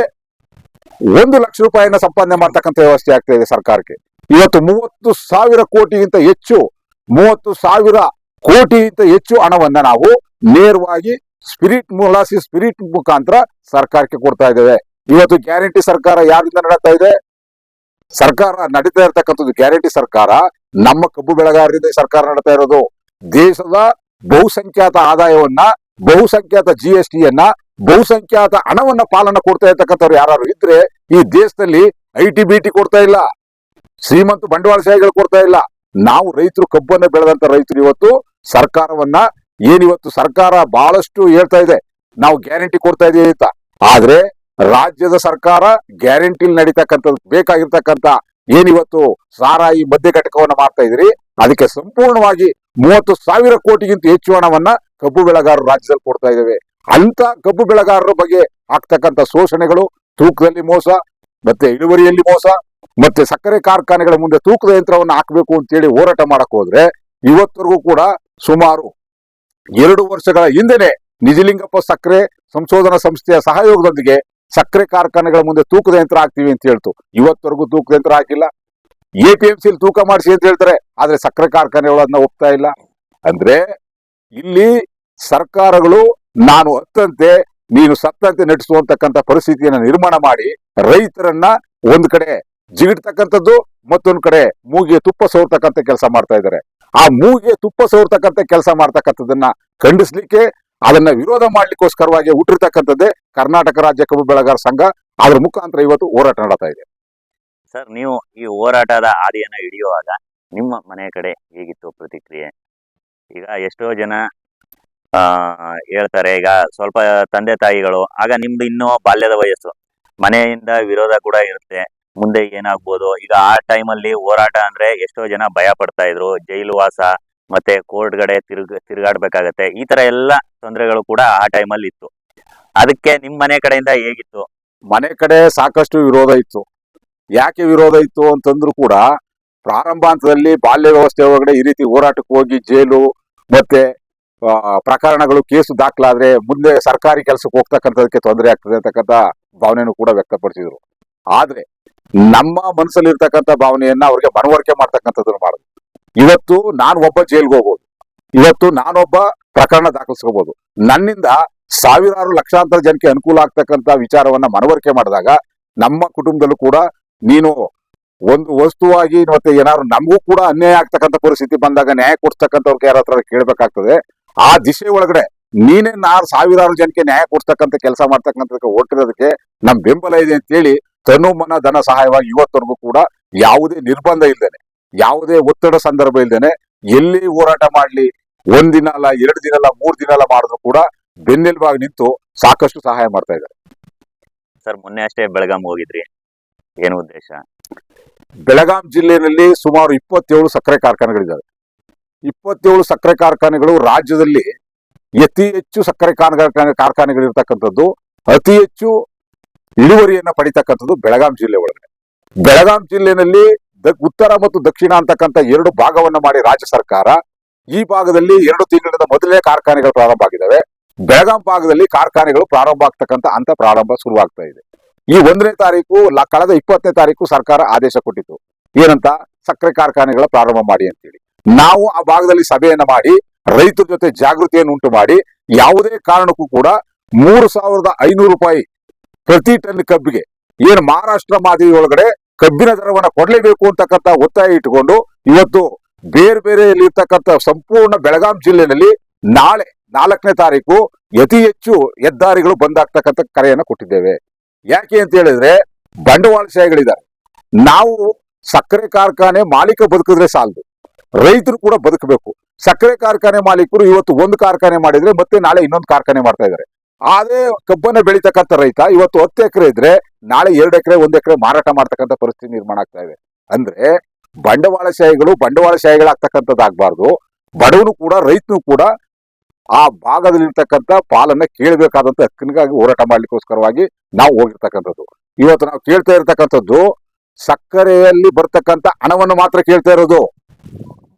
ಒಂದು ಲಕ್ಷ ರೂಪಾಯಿಯನ್ನು ಸಂಪಾದನೆ ಮಾಡ್ತಕ್ಕಂಥ ವ್ಯವಸ್ಥೆ ಆಗ್ತಾ ಇದೆ ಸರ್ಕಾರಕ್ಕೆ. ಇವತ್ತು ಮೂವತ್ತು ಸಾವಿರ ಕೋಟಿಗಿಂತ ಹೆಚ್ಚು, ಮೂವತ್ತು ಸಾವಿರ ಕೋಟಿಗಿಂತ ಹೆಚ್ಚು ಹಣವನ್ನ ನಾವು ನೇರವಾಗಿ ಸ್ಪಿರಿಟ್ ಮುಲಾಸಿ ಸ್ಪಿರಿಟ್ ಮುಖಾಂತರ ಸರ್ಕಾರಕ್ಕೆ ಕೊಡ್ತಾ ಇದ್ದೇವೆ. ಇವತ್ತು ಗ್ಯಾರಂಟಿ ಸರ್ಕಾರ ಯಾರಿಂದ ನಡೀತಾ ಇದೆ? ಸರ್ಕಾರ ನಡೀತಾ ಇರತಕ್ಕಂಥದ್ದು ಗ್ಯಾರಂಟಿ ಸರ್ಕಾರ, ನಮ್ಮ ಕಬ್ಬು ಬೆಳೆಗಾರರಿಂದ ಸರ್ಕಾರ ನಡೀತಾ ಇರೋದು. ದೇಶದ ಬಹುಸಂಖ್ಯಾತ ಆದಾಯವನ್ನ, ಬಹುಸಂಖ್ಯಾತ ಜಿ ಎಸ್ ಟಿಯನ್ನ ಬಹುಸಂಖ್ಯಾತ ಹಣವನ್ನ ಪಾಲನ ಕೊಡ್ತಾ ಇರ್ತಕ್ಕಂಥವ್ರು ಯಾರು ಇದ್ರೆ ಈ ದೇಶದಲ್ಲಿ ಐ ಟಿ ಬಿ ಟಿ ಕೊಡ್ತಾ ಇಲ್ಲ. ಶ್ರೀಮಂತ ಬಂಡವಾಳಶಾಹಿಗಳು ಕೊಡ್ತಾ ಇಲ್ಲ. ನಾವು ರೈತರು ಕಬ್ಬನ್ನ ಬೆಳೆದಂತ ರೈತರು ಇವತ್ತು ಸರ್ಕಾರವನ್ನ ಏನಿವತ್ತು ಸರ್ಕಾರ ಬಹಳಷ್ಟು ಹೇಳ್ತಾ ಇದೆ, ನಾವು ಗ್ಯಾರಂಟಿ ಕೊಡ್ತಾ ಇದೀವಿ ಅಂತ. ಆದ್ರೆ ರಾಜ್ಯದ ಸರ್ಕಾರ ಗ್ಯಾರಂಟಿ ನಡೀತಕ್ಕಂಥದ್ದು, ಬೇಕಾಗಿರ್ತಕ್ಕಂಥ ಏನಿವತ್ತು ಸಾರಾಯಿ ಮಧ್ಯ ಘಟಕವನ್ನ ಮಾಡ್ತಾ ಇದ್ರಿ ಅದಕ್ಕೆ ಸಂಪೂರ್ಣವಾಗಿ ಮೂವತ್ತು ಸಾವಿರ ಕೋಟಿಗಿಂತ ಹೆಚ್ಚು ಹಣವನ್ನ ಕಬ್ಬು ಬೆಳೆಗಾರರು ರಾಜ್ಯದಲ್ಲಿ ಕೊಡ್ತಾ ಇದ್ದೇವೆ. ಅಂತ ಕಬ್ಬು ಬೆಳೆಗಾರರ ಬಗ್ಗೆ ಆಗ್ತಕ್ಕಂಥ ಶೋಷಣೆಗಳು, ತೂಕದಲ್ಲಿ ಮೋಸ, ಮತ್ತೆ ಇಳುವರಿಯಲ್ಲಿ ಮೋಸ, ಮತ್ತೆ ಸಕ್ಕರೆ ಕಾರ್ಖಾನೆಗಳ ಮುಂದೆ ತೂಕದ ಯಂತ್ರವನ್ನು ಹಾಕಬೇಕು ಅಂತೇಳಿ ಹೋರಾಟ ಮಾಡಕ್ ಹೋದ್ರೆ ಇವತ್ತರೆಗೂ ಕೂಡ ಸುಮಾರು ಎರಡು ವರ್ಷಗಳ ಹಿಂದೆನೆ ನಿಜಲಿಂಗಪ್ಪ ಸಕ್ಕರೆ ಸಂಶೋಧನಾ ಸಂಸ್ಥೆಯ ಸಹಯೋಗದೊಂದಿಗೆ ಸಕ್ಕರೆ ಕಾರ್ಖಾನೆಗಳ ಮುಂದೆ ತೂಕದ ಯಂತ್ರ ಹಾಕ್ತೀವಿ ಅಂತ ಹೇಳ್ತು. ಇವತ್ತವರೆಗೂ ತೂಕದ ಯಂತ್ರ ಹಾಕಿಲ್ಲ. ಎಪಿಎಂಸಿ ತೂಕ ಮಾಡಿಸಿ ಅಂತ ಹೇಳ್ತಾರೆ. ಆದ್ರೆ ಸಕ್ಕರೆ ಕಾರ್ಖಾನೆಗಳು ಅದನ್ನ ಒಪ್ತಾ ಇಲ್ಲ. ಅಂದ್ರೆ ಇಲ್ಲಿ ಸರ್ಕಾರಗಳು ನಾನು ಅತ್ತಂತೆ ನೀನು ಸತ್ತಂತೆ ನಟಿಸುವಂತಕ್ಕಂಥ ಪರಿಸ್ಥಿತಿಯನ್ನು ನಿರ್ಮಾಣ ಮಾಡಿ ರೈತರನ್ನ ಒಂದ್ ಕಡೆ ಜಿಗಿಡ್ತಕ್ಕಂಥದ್ದು, ಮತ್ತೊಂದು ಕಡೆ ಮೂಗಿಗೆ ತುಪ್ಪ ಸೋರ್ತಕ್ಕಂಥ ಕೆಲಸ ಮಾಡ್ತಾ ಇದ್ದಾರೆ. ಆ ಮೂಗಿಗೆ ತುಪ್ಪ ಸೋರ್ತಕ್ಕಂಥ ಕೆಲಸ ಮಾಡ್ತಕ್ಕಂಥದ್ದನ್ನ ಖಂಡಿಸ್ಲಿಕ್ಕೆ ಅದನ್ನ ವಿರೋಧ ಮಾಡ್ಲಿಕ್ಕೋಸ್ಕರವಾಗಿ ಹುಟ್ಟಿರ್ತಕ್ಕಂಥದ್ದೇ ಕರ್ನಾಟಕ ರಾಜ್ಯ ಕಬ್ಬು ಬೆಳೆಗಾರ ಸಂಘ. ಅದ್ರ ಮುಖಾಂತರ ಇವತ್ತು ಹೋರಾಟ ನಡತಾ ಇದೆ.
ಸರ್, ನೀವು ಈ ಹೋರಾಟದ ಹಾದಿಯನ್ನ ಹಿಡಿಯುವಾಗ ನಿಮ್ಮ ಮನೆ ಕಡೆ ಹೇಗಿತ್ತು ಪ್ರತಿಕ್ರಿಯೆ? ಈಗ ಎಷ್ಟೋ ಜನ ಹೇಳ್ತಾರೆ, ಈಗ ಸ್ವಲ್ಪ ತಂದೆ ತಾಯಿಗಳು, ಆಗ ನಿಮ್ದು ಇನ್ನೂ ಬಾಲ್ಯದ ವಯಸ್ಸು. ಮನೆಯಿಂದ ವಿರೋಧ ಕೂಡ ಇರುತ್ತೆ. ಮುಂದೆ ಏನಾಗ್ಬೋದು? ಈಗ ಆ ಟೈಮಲ್ಲಿ ಹೋರಾಟ ಅಂದ್ರೆ ಎಷ್ಟೋ ಜನ ಭಯ ಪಡ್ತಾ ಇದ್ರು. ಜೈಲು ವಾಸ ಮತ್ತೆ ಕೋರ್ಟ್ ಕಡೆ ತಿರುಗ, ತಿರುಗಾಡ್ಬೇಕಾಗತ್ತೆ. ಈ ತರ ಎಲ್ಲ ತೊಂದರೆಗಳು ಕೂಡ ಆ ಟೈಮಲ್ಲಿ ಇತ್ತು. ಅದಕ್ಕೆ ನಿಮ್ ಮನೆ ಕಡೆಯಿಂದ ಹೇಗಿತ್ತು?
ಮನೆ ಕಡೆ ಸಾಕಷ್ಟು ವಿರೋಧ ಇತ್ತು. ಯಾಕೆ ವಿರೋಧ ಇತ್ತು ಅಂತಂದ್ರು ಕೂಡ ಪ್ರಾರಂಭ ಹಂತದಲ್ಲಿ ಬಾಲ್ಯ ವ್ಯವಸ್ಥೆ ಒಳಗಡೆ ಈ ರೀತಿ ಹೋರಾಟಕ್ಕೆ ಹೋಗಿ ಜೈಲು ಮತ್ತೆ ಪ್ರಕರಣಗಳು ಕೇಸು ದಾಖಲಾದ್ರೆ ಮುಂದೆ ಸರ್ಕಾರಿ ಕೆಲಸಕ್ಕೆ ಹೋಗ್ತಕ್ಕಂಥದಕ್ಕೆ ತೊಂದರೆ ಆಗ್ತದೆ ಅಂತಕ್ಕಂಥ ಭಾವನೆಯನ್ನು ಕೂಡ ವ್ಯಕ್ತಪಡಿಸಿದ್ರು. ಆದ್ರೆ ನಮ್ಮ ಮನಸ್ಸಲ್ಲಿ ಇರ್ತಕ್ಕಂಥ ಭಾವನೆಯನ್ನ ಅವ್ರಿಗೆ ಮನವರಿಕೆ ಮಾಡ್ತಕ್ಕಂಥದ್ದನ್ನು ಮಾಡೋದು ಇವತ್ತು ನಾನು ಒಬ್ಬ ಜೈಲ್ಗೆ ಹೋಗ್ಬೋದು. ಇವತ್ತು ನಾನೊಬ್ಬ ಪ್ರಕರಣ ದಾಖಲಿಸ್ಕೋಬಹುದು ನನ್ನಿಂದ ಸಾವಿರಾರು ಲಕ್ಷಾಂತರ ಜನಕ್ಕೆ ಅನುಕೂಲ ಆಗ್ತಕ್ಕಂಥ ವಿಚಾರವನ್ನ ಮನವರಿಕೆ ಮಾಡಿದಾಗ ನಮ್ಮ ಕುಟುಂಬದಲ್ಲೂ ಕೂಡ ನೀನು ಒಂದು ವಸ್ತುವಾಗಿ ಮತ್ತೆ ಏನಾದ್ರು ನಮಗೂ ಕೂಡ ಅನ್ಯಾಯ ಆಗ್ತಕ್ಕಂಥ ಪರಿಸ್ಥಿತಿ ಬಂದಾಗ ನ್ಯಾಯ ಕೊಡ್ತಕ್ಕಂಥವ್ರಿಗೆ ಯಾರ ಹತ್ರ ಕೇಳಬೇಕಾಗ್ತದೆ. ಆ ದಿಶೆ ಒಳಗಡೆ ನೀನೇ ನಾರು ಸಾವಿರಾರು ಜನಕ್ಕೆ ನ್ಯಾಯ ಕೊಡ್ತಕ್ಕಂಥ ಕೆಲಸ ಮಾಡ್ತಕ್ಕಂಥದಕ್ಕೆ ಹೊಟ್ಟಿರೋದಕ್ಕೆ ನಮ್ ಬೆಂಬಲ ಇದೆ ಅಂತೇಳಿ ತನು ಮನ ಧನ ಸಹಾಯವಾಗಿ ಇವತ್ತವರೆಗೂ ಕೂಡ ಯಾವುದೇ ನಿರ್ಬಂಧ ಇಲ್ದೇನೆ ಯಾವುದೇ ಒತ್ತಡ ಸಂದರ್ಭ ಇಲ್ದೇನೆ ಎಲ್ಲಿ ಹೋರಾಟ ಮಾಡ್ಲಿ ಒಂದಿನ ಅಲ್ಲ ಎರಡು ದಿನ ಅಲ್ಲ ಮೂರು ದಿನ ಅಲ್ಲ ಮಾಡಿದ್ರು ಕೂಡ ಬೆನ್ನೆಲುಬಾಗಿ ನಿಂತು ಸಾಕಷ್ಟು ಸಹಾಯ ಮಾಡ್ತಾ ಇದ್ದಾರೆ.
ಸರ್ ಮೊನ್ನೆ ಅಷ್ಟೇ ಬೆಳಗಾಂ ಹೋಗಿದ್ರಿ. ಏನು ಉದ್ದೇಶ?
ಬೆಳಗಾಂ ಜಿಲ್ಲೆಯಲ್ಲಿ ಸುಮಾರು ಇಪ್ಪತ್ತೇಳು ಸಕ್ಕರೆ ಕಾರ್ಖಾನೆಗಳಿದ್ದಾವೆ. ಇಪ್ಪತ್ತೇಳು ಸಕ್ಕರೆ ಕಾರ್ಖಾನೆಗಳು ರಾಜ್ಯದಲ್ಲಿ ಅತಿ ಹೆಚ್ಚು ಸಕ್ಕರೆ ಕಾರ್ಖಾನೆ ಕಾರ್ಖಾನೆಗಳಿರ್ತಕ್ಕಂಥದ್ದು ಅತಿ ಹೆಚ್ಚು ಇಳುವರಿಯನ್ನ ಪಡಿತಕ್ಕಂಥದ್ದು ಬೆಳಗಾಂ ಜಿಲ್ಲೆ ಒಳಗಡೆ. ಬೆಳಗಾಂ ಜಿಲ್ಲೆನಲ್ಲಿ ಉತ್ತರ ಮತ್ತು ದಕ್ಷಿಣ ಅಂತಕ್ಕಂಥ ಎರಡು ಭಾಗವನ್ನ ಮಾಡಿ ರಾಜ್ಯ ಸರ್ಕಾರ. ಈ ಭಾಗದಲ್ಲಿ ಎರಡು ತಿಂಗಳಿಂದ ಮೊದಲೇ ಕಾರ್ಖಾನೆಗಳು ಪ್ರಾರಂಭ ಆಗಿದ್ದಾವೆ. ಬೆಳಗಾಂ ಭಾಗದಲ್ಲಿ ಕಾರ್ಖಾನೆಗಳು ಪ್ರಾರಂಭ ಆಗ್ತಕ್ಕಂಥ ಹಂತ ಪ್ರಾರಂಭ ಶುರುವಾಗ್ತಾ ಇದೆ. ಈ ಒಂದನೇ ತಾರೀಕು ಕಳೆದ ಇಪ್ಪತ್ತನೇ ತಾರೀಕು ಸರ್ಕಾರ ಆದೇಶ ಕೊಟ್ಟಿತ್ತು. ಏನಂತ? ಸಕ್ಕರೆ ಕಾರ್ಖಾನೆಗಳ ಪ್ರಾರಂಭ ಮಾಡಿ ಅಂತೇಳಿ. ನಾವು ಆ ಭಾಗದಲ್ಲಿ ಸಭೆಯನ್ನ ಮಾಡಿ, ರೈತರ ಜೊತೆ ಜಾಗೃತಿಯನ್ನು ಉಂಟು ಮಾಡಿ, ಯಾವುದೇ ಕಾರಣಕ್ಕೂ ಕೂಡ ಮೂರು ಸಾವಿರದ ಐನೂರು ರೂಪಾಯಿ ಪ್ರತಿ ಟನ್ ಕಬ್ಬಿಗೆ. ಏನು ಮಹಾರಾಷ್ಟ್ರ ಮಾದರಿ ಒಳಗಡೆ ಕಬ್ಬಿನ ದರವನ್ನು ಕೊಡಲೇಬೇಕು ಅಂತಕ್ಕಂಥ ಒತ್ತಾಯ ಇಟ್ಟುಕೊಂಡು ಇವತ್ತು ಬೇರೆ ಬೇರೆ ಇರ್ತಕ್ಕಂಥ ಸಂಪೂರ್ಣ ಬೆಳಗಾಂ ಜಿಲ್ಲೆಯಲ್ಲಿ ನಾಳೆ ನಾಲ್ಕನೇ ತಾರೀಕು ಅತಿ ಹೆಚ್ಚು ಹೆದ್ದಾರಿಗಳು ಬಂದಾಗ್ತಕ್ಕಂಥ ಕರೆಯನ್ನು ಕೊಟ್ಟಿದ್ದೇವೆ. ಯಾಕೆ ಅಂತ ಹೇಳಿದ್ರೆ ಬಂಡವಾಳಶಾಹಿಗಳಿದ್ದಾರೆ ನಾವು ಸಕ್ಕರೆ ಕಾರ್ಖಾನೆ ಮಾಲೀಕ ಬದುಕಿದ್ರೆ ಸಾಲದು. ರೈತರು ಕೂಡ ಬದುಕಬೇಕು. ಸಕ್ಕರೆ ಕಾರ್ಖಾನೆ ಮಾಲೀಕರು ಇವತ್ತು ಒಂದು ಕಾರ್ಖಾನೆ ಮಾಡಿದ್ರೆ ಮತ್ತೆ ನಾಳೆ ಇನ್ನೊಂದು ಕಾರ್ಖಾನೆ ಮಾಡ್ತಾ ಇದ್ದಾರೆ. ಅದೇ ಕಬ್ಬನ್ನು ಬೆಳೀತಕ್ಕಂಥ ರೈತ ಇವತ್ತು ಹತ್ತು ಎಕರೆ ಇದ್ರೆ ನಾಳೆ ಎರಡು ಎಕರೆ, ಒಂದು ಎಕರೆ ಮಾರಾಟ ಮಾಡ್ತಕ್ಕಂಥ ಪರಿಸ್ಥಿತಿ ನಿರ್ಮಾಣ ಆಗ್ತಾ ಇದೆ. ಅಂದ್ರೆ ಬಂಡವಾಳಶಾಹಿಗಳು ಬಂಡವಾಳಶಾಹಿಗಳಾಗ್ತಕ್ಕಂಥದ್ದಾಗಬಾರ್ದು ಬಡವನು ಕೂಡ ರೈತನು ಕೂಡ ಆ ಭಾಗದಲ್ಲಿರ್ತಕ್ಕಂಥ ಪಾಲನ್ನ ಕೇಳಬೇಕಾದಂತ ಹಕ್ಕಿನಿಗಾಗಿ ಹೋರಾಟ ಮಾಡ್ಲಿಕ್ಕೋಸ್ಕರವಾಗಿ ನಾವು ಹೋಗಿರ್ತಕ್ಕಂಥದ್ದು. ಇವತ್ತು ನಾವು ಕೇಳ್ತಾ ಇರ್ತಕ್ಕಂಥದ್ದು ಸಕ್ಕರೆಯಲ್ಲಿ ಬರ್ತಕ್ಕಂಥ ಹಣವನ್ನು ಮಾತ್ರ ಕೇಳ್ತಾ ಇರೋದು.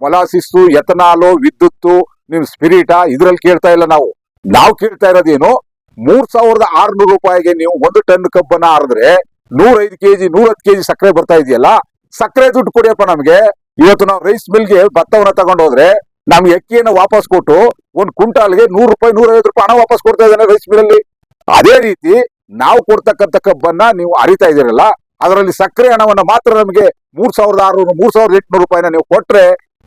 ಮೊಲಾಸಿಸ್ಸು ಎಥನಾಲು, ವಿದ್ಯುತ್ತು ನಿಮ್ ಸ್ಪಿರಿಟ, ಇದ್ರಲ್ಲಿ ಕೇಳ್ತಾ ಇಲ್ಲ ನಾವು. ನಾವು ಕೇಳ್ತಾ ಇರೋದೇನು ಮೂರ್ ಸಾವಿರದ ಆರ್ನೂರು ರೂಪಾಯಿಗೆ ನೀವು ಒಂದು ಟನ್ ಕಬ್ಬನ್ನ ಆರಿದ್ರೆ ನೂರೈದು ಕೆಜಿ, ನೂರತ್ತು ಕೆಜಿ ಸಕ್ಕರೆ ಬರ್ತಾ ಇದೆಯಲ್ಲ? ಸಕ್ಕರೆ ದುಡ್ಡು ಕೊಡಿಯಪ್ಪ ನಮ್ಗೆ. ಇವತ್ತು ನಾವು ರೈಸ್ ಮಿಲ್ಗೆ ಭತ್ತವನ್ನ ತಗೊಂಡೋದ್ರೆ ನಮ್ಗೆ ಅಕ್ಕಿಯನ್ನು ವಾಪಸ್ ಕೊಟ್ಟು ಒಂದು ಕ್ವಿಂಟಾಲ್ಗೆ ನೂರು ರೂಪಾಯಿ, ನೂರೈವತ್ತು ರೂಪಾಯಿ ಹಣ ವಾಪಸ್ ಕೊಡ್ತಾ ಇದ್ದಾನೆ ರೈಸ್ ಮಿಲ್ ಅಲ್ಲಿ ಅದೇ ರೀತಿ ನಾವು ಕೊಡ್ತಕ್ಕಂಥ ಕಬ್ಬನ್ನ ನೀವು ಅರಿತಾ ಇದ್ದೀರಲ್ಲ, ಅದರಲ್ಲಿ ಸಕ್ಕರೆ ಹಣವನ್ನು ಮಾತ್ರ ನಮಗೆ ಮೂರ್ ಸಾವಿರದ ಆರುನೂರು, ಮೂರ್ ಸಾವಿರದ ಎಂಟುನೂರು ರೂಪಾಯಿನ ನೀವು ಕೊಟ್ರೆ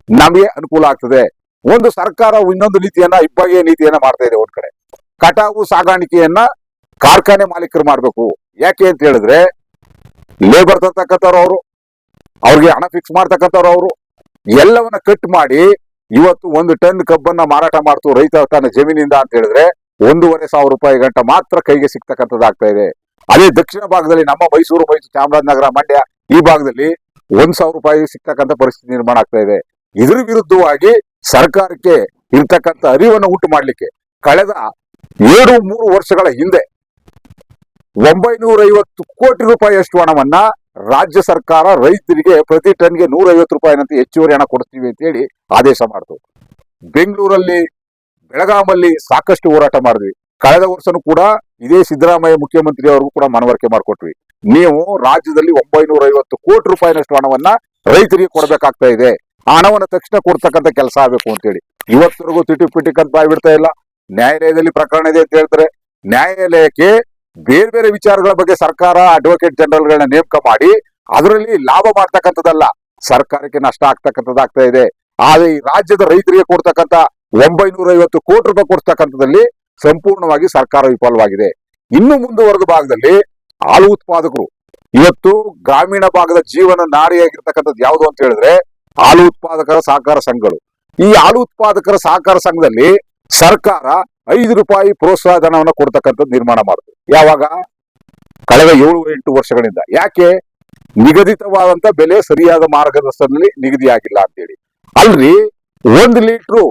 ನಮಗೆ ಅನುಕೂಲ ಆಗ್ತದೆ. ಒಂದು ಸರ್ಕಾರ ಇನ್ನೊಂದು ನೀತಿಯನ್ನ ಇಬ್ಬಗೆಯ ನೀತಿಯನ್ನ ಮಾಡ್ತಾ ಇದೆ ಒಂದ್ ಕಡೆ. ಕಟಾವು ಸಾಗಾಣಿಕೆಯನ್ನ ಕಾರ್ಖಾನೆ ಮಾಲೀಕರು ಮಾಡಬೇಕು. ಯಾಕೆ ಅಂತ ಹೇಳಿದ್ರೆ ಲೇಬರ್ ತರ್ತಕ್ಕಂಥವ್ರು ಅವರು, ಅವ್ರಿಗೆ ಹಣ ಫಿಕ್ಸ್ ಮಾಡ್ತಕ್ಕಂಥವ್ರು ಅವರು, ಎಲ್ಲವನ್ನ ಕಟ್ ಮಾಡಿ ಇವತ್ತು ಒಂದು ಟನ್ ಕಬ್ಬನ್ನ ಮಾರಾಟ ಮಾಡ್ತು ರೈತ ತನ್ನ ಜಮೀನಿಂದ ಅಂತ ಹೇಳಿದ್ರೆ ಒಂದೂವರೆ ಸಾವಿರ ರೂಪಾಯಿ ಗಂಟ ಮಾತ್ರ ಕೈಗೆ ಸಿಗ್ತಕ್ಕಂಥದ್ದಾಗ್ತಾ ಇದೆ. ಅದೇ ದಕ್ಷಿಣ ಭಾಗದಲ್ಲಿ ನಮ್ಮ ಮೈಸೂರು ಮೈಸೂರು, ಚಾಮರಾಜನಗರ, ಮಂಡ್ಯ ಈ ಭಾಗದಲ್ಲಿ ಒಂದ್ ಸಾವಿರ ರೂಪಾಯಿ ಸಿಗ್ತಕ್ಕಂಥ ಪರಿಸ್ಥಿತಿ ನಿರ್ಮಾಣ ಆಗ್ತಾ ಇದೆ. ಇದ್ರ ವಿರುದ್ಧವಾಗಿ ಸರ್ಕಾರಕ್ಕೆ ಇರ್ತಕ್ಕಂಥ ಅರಿವನ್ನು ಉಂಟು ಮಾಡ್ಲಿಕ್ಕೆ ಕಳೆದ ಏಳು ಮೂರು ವರ್ಷಗಳ ಹಿಂದೆ ಒಂಬೈನೂರ ಐವತ್ತು ಕೋಟಿ ರೂಪಾಯಿಯಷ್ಟು ಹಣವನ್ನ ರಾಜ್ಯ ಸರ್ಕಾರ ರೈತರಿಗೆ ಪ್ರತಿ ಟನ್ಗೆ ನೂರ ಐವತ್ತು ರೂಪಾಯಿನಂತೆ ಹೆಚ್ಚುವರಿ ಹಣ ಕೊಡ್ತೀವಿ ಅಂತ ಹೇಳಿ ಆದೇಶ ಮಾಡಿತು. ಬೆಂಗಳೂರಲ್ಲಿ ಬೆಳಗಾಮಲ್ಲಿ ಸಾಕಷ್ಟು ಹೋರಾಟ ಮಾಡಿದ್ವಿ. ಕಳೆದ ವರ್ಷನೂ ಕೂಡ ಇದೇ ಸಿದ್ದರಾಮಯ್ಯ ಮುಖ್ಯಮಂತ್ರಿ ಅವ್ರಿಗೂ ಕೂಡ ಮನವರಿಕೆ ಮಾಡಿಕೊಟ್ವಿ. ನೀವು ರಾಜ್ಯದಲ್ಲಿ ಒಂಬೈನೂರ ಐವತ್ತು ಕೋಟಿ ರೂಪಾಯಿನಷ್ಟು ಹಣವನ್ನ ರೈತರಿಗೆ ಕೊಡಬೇಕಾಗ್ತಾ ಇದೆ. ಆ ಹಣವನ್ನ ತಕ್ಷಣ ಕೊಡ್ತಕ್ಕಂಥ ಕೆಲಸ ಆಗ್ಬೇಕು ಅಂತೇಳಿ ಇವತ್ತರೆಗೂ ತಿಟಿ ಪಿಟಿಕ್ ಅಂತ ಬಾಯ್ ಬಿಡ್ತಾ ಇಲ್ಲ. ನ್ಯಾಯಾಲಯದಲ್ಲಿ ಪ್ರಕರಣ ಇದೆ ಅಂತ ಹೇಳ್ತಾರೆ. ನ್ಯಾಯಾಲಯಕ್ಕೆ ಬೇರೆ ಬೇರೆ ವಿಚಾರಗಳ ಬಗ್ಗೆ ಸರ್ಕಾರ ಅಡ್ವೊಕೇಟ್ ಜನರಲ್ಗಳನ್ನ ನೇಮಕ ಮಾಡಿ ಅದರಲ್ಲಿ ಲಾಭ ಮಾಡ್ತಕ್ಕಂಥದ್ದಲ್ಲ. ಸರ್ಕಾರಕ್ಕೆ ನಷ್ಟ ಆಗ್ತಕ್ಕಂಥದ್ದಾಗ್ತಾ ಇದೆ. ಆದ್ರೆ ಈ ರಾಜ್ಯದ ರೈತರಿಗೆ ಕೊಡ್ತಕ್ಕಂಥ ಒಂಬೈನೂರ ಐವತ್ತು ಕೋಟಿ ರೂಪಾಯಿ ಕೊಡ್ತಕ್ಕಂಥದ್ದಲ್ಲಿ ಸಂಪೂರ್ಣವಾಗಿ ಸರ್ಕಾರ ವಿಫಲವಾಗಿದೆ. ಇನ್ನು ಮುಂದುವರೆದ ಭಾಗದಲ್ಲಿ ಹಾಲು ಉತ್ಪಾದಕರು. ಇವತ್ತು ಗ್ರಾಮೀಣ ಭಾಗದ ಜೀವನ ನಾರಿಯಾಗಿರ್ತಕ್ಕಂಥದ್ದು ಯಾವುದು ಅಂತ ಹೇಳಿದ್ರೆ ಹಾಲು ಉತ್ಪಾದಕರ ಸಹಕಾರ ಸಂಘಗಳು. ಈ ಹಾಲು ಉತ್ಪಾದಕರ ಸಹಕಾರ ಸಂಘದಲ್ಲಿ ಸರ್ಕಾರ ಐದು ರೂಪಾಯಿ ಪ್ರೋತ್ಸಾಹ ಧನವನ್ನು ಕೊಡ್ತಕ್ಕಂಥದ್ದು ನಿರ್ಮಾಣ ಮಾಡುದು ಯಾವಾಗ? ಕಳೆದ ಏಳು, ಎಂಟು ವರ್ಷಗಳಿಂದ. ಯಾಕೆ? ನಿಗದಿತವಾದಂತ ಬೆಲೆ ಸರಿಯಾದ ಮಾರ್ಗದರ್ಶನದಲ್ಲಿ ನಿಗದಿಯಾಗಿಲ್ಲ ಅಂತೇಳಿ. ಅಲ್ರಿ, ಒಂದು ಲೀಟ್ರು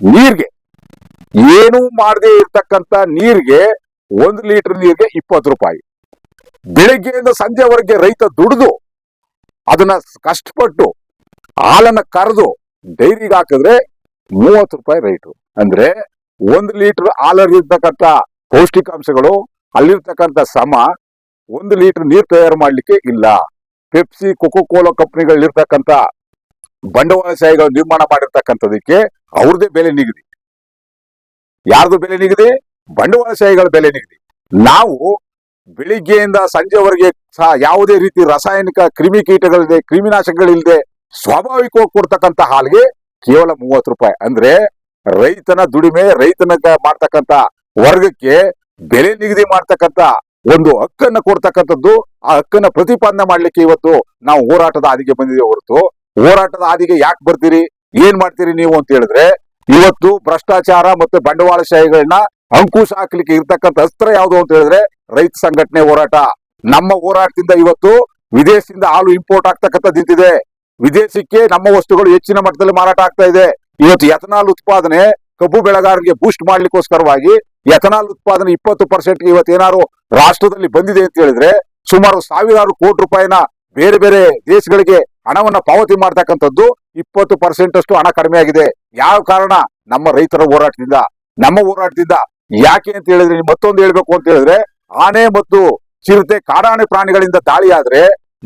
ನೀರ್ಗೆ, ಏನು ಮಾಡದೆ ಇರ್ತಕ್ಕಂತ ನೀರ್ಗೆ ಒಂದು ಲೀಟರ್ ನೀರಿಗೆ ಇಪ್ಪತ್ತು ರೂಪಾಯಿ. ಬೆಳಿಗ್ಗೆಯಿಂದ ಸಂಜೆವರೆಗೆ ರೈತ ದುಡಿದು, ಅದನ್ನ ಕಷ್ಟಪಟ್ಟು ಹಾಲನ್ನ ಕರೆದು ಡೈರಿಗೆ ಹಾಕಿದ್ರೆ ಮೂವತ್ತು ರೂಪಾಯಿ ರೈಟು. ಅಂದ್ರೆ ಒಂದು ಲೀಟರ್ ಹಾಲಲ್ಲಿರ್ತಕ್ಕಂಥ ಪೌಷ್ಟಿಕಾಂಶಗಳು, ಅಲ್ಲಿರ್ತಕ್ಕಂಥ ಸಮ ಒಂದು ಲೀಟರ್ ನೀರು ತಯಾರು ಮಾಡ್ಲಿಕ್ಕೆ ಇಲ್ಲ. ಪೆಪ್ಸಿ ಕೊಕೋ ಕೋಲಾ ಬಂಡವಾಳ ಬಂಡವಾಳಶಾಹಿಗಳು ನಿರ್ಮಾಣ ಮಾಡಿರ್ತಕ್ಕಂಥದಕ್ಕೆ ಅವ್ರದೇ ಬೆಲೆ ನಿಗದಿ. ಯಾರ್ದು ಬೆಲೆ ನಿಗದಿ? ಬಂಡವಾಳಶಾಹಿಗಳ ಬೆಲೆ ನಿಗದಿ. ನಾವು ಬೆಳಿಗ್ಗೆಯಿಂದ ಸಂಜೆವರೆಗೆ ಸಹ ಯಾವುದೇ ರೀತಿ ರಾಸಾಯನಿಕ ಕ್ರಿಮಿಕೀಟಗಳಿದೆ ಕ್ರಿಮಿನಾಶಕಗಳಿಲ್ಲದೆ ಸ್ವಾಭಾವಿಕವಾಗಿ ಕೊಡ್ತಕ್ಕಂಥ ಹಾಲಿಗೆ ಕೇವಲ ಮೂವತ್ತು ರೂಪಾಯಿ. ಅಂದ್ರೆ ರೈತನ ದುಡಿಮೆ, ರೈತನ ಮಾಡ್ತಕ್ಕಂತ ವರ್ಗಕ್ಕೆ ಬೆಲೆ ನಿಗದಿ ಮಾಡ್ತಕ್ಕಂತ ಒಂದು ಹಕ್ಕನ್ನ ಕೊಡ್ತಕ್ಕಂಥದ್ದು, ಆ ಹಕ್ಕನ್ನ ಪ್ರತಿಪಾದನೆ ಮಾಡ್ಲಿಕ್ಕೆ ಇವತ್ತು ನಾವು ಹೋರಾಟದ ಹಾದಿಗೆ ಬಂದಿದೆ ಹೊರತು. ಹೋರಾಟದ ಹಾದಿಗೆ ಯಾಕೆ ಬರ್ತೀರಿ? ಏನ್ ಮಾಡ್ತೀರಿ ನೀವು ಅಂತ ಹೇಳಿದ್ರೆ, ಇವತ್ತು ಭ್ರಷ್ಟಾಚಾರ ಮತ್ತೆ ಬಂಡವಾಳಶಾಹಿಗಳನ್ನ ಅಂಕುಶ ಹಾಕ್ಲಿಕ್ಕೆ ಇರ್ತಕ್ಕಂಥ ಅಸ್ತ್ರ ಯಾವುದು ಅಂತ ಹೇಳಿದ್ರೆ, ರೈತ ಸಂಘಟನೆ ಹೋರಾಟ. ನಮ್ಮ ಹೋರಾಟದಿಂದ ಇವತ್ತು ವಿದೇಶದಿಂದ ಹಾಲು ಇಂಪೋರ್ಟ್ ಆಗ್ತಕ್ಕಂಥದ್ದು ನಿಂತಿದೆ. ವಿದೇಶಕ್ಕೆ ನಮ್ಮ ವಸ್ತುಗಳು ಹೆಚ್ಚಿನ ಮಟ್ಟದಲ್ಲಿ ಮಾರಾಟ ಆಗ್ತಾ ಇದೆ. ಇವತ್ತು ಎಥನಾಲ್ ಉತ್ಪಾದನೆ ಕಬ್ಬು ಬೆಳೆಗಾರರಿಗೆ ಬೂಸ್ಟ್ ಮಾಡ್ಲಿಕ್ಕೋಸ್ಕರವಾಗಿ ಎಥನಾಲ್ ಉತ್ಪಾದನೆ ಇಪ್ಪತ್ತು ಪರ್ಸೆಂಟ್ ಇವತ್ತು ರಾಷ್ಟ್ರದಲ್ಲಿ ಬಂದಿದೆ ಅಂತ ಹೇಳಿದ್ರೆ ಸುಮಾರು ಸಾವಿರಾರು ಕೋಟಿ ರೂಪಾಯಿನ ಬೇರೆ ಬೇರೆ ದೇಶಗಳಿಗೆ ಹಣವನ್ನ ಪಾವತಿ ಮಾಡ್ತಕ್ಕಂಥದ್ದು ಇಪ್ಪತ್ತು ಪರ್ಸೆಂಟ್ ಅಷ್ಟು ಹಣ ಕಡಿಮೆ ಆಗಿದೆ. ಯಾವ ಕಾರಣ? ನಮ್ಮ ರೈತರ ಹೋರಾಟದಿಂದ. ನಮ್ಮ ಹೋರಾಟದಿಂದ. ಯಾಕೆ ಅಂತ ಹೇಳಿದ್ರೆ ಮತ್ತೊಂದು ಹೇಳ್ಬೇಕು ಅಂತ ಹೇಳಿದ್ರೆ ಆನೆ ಮತ್ತು ಚಿರತೆ ಕಾಡಾನೆ ಪ್ರಾಣಿಗಳಿಂದ ದಾಳಿ ಆದ್ರೆ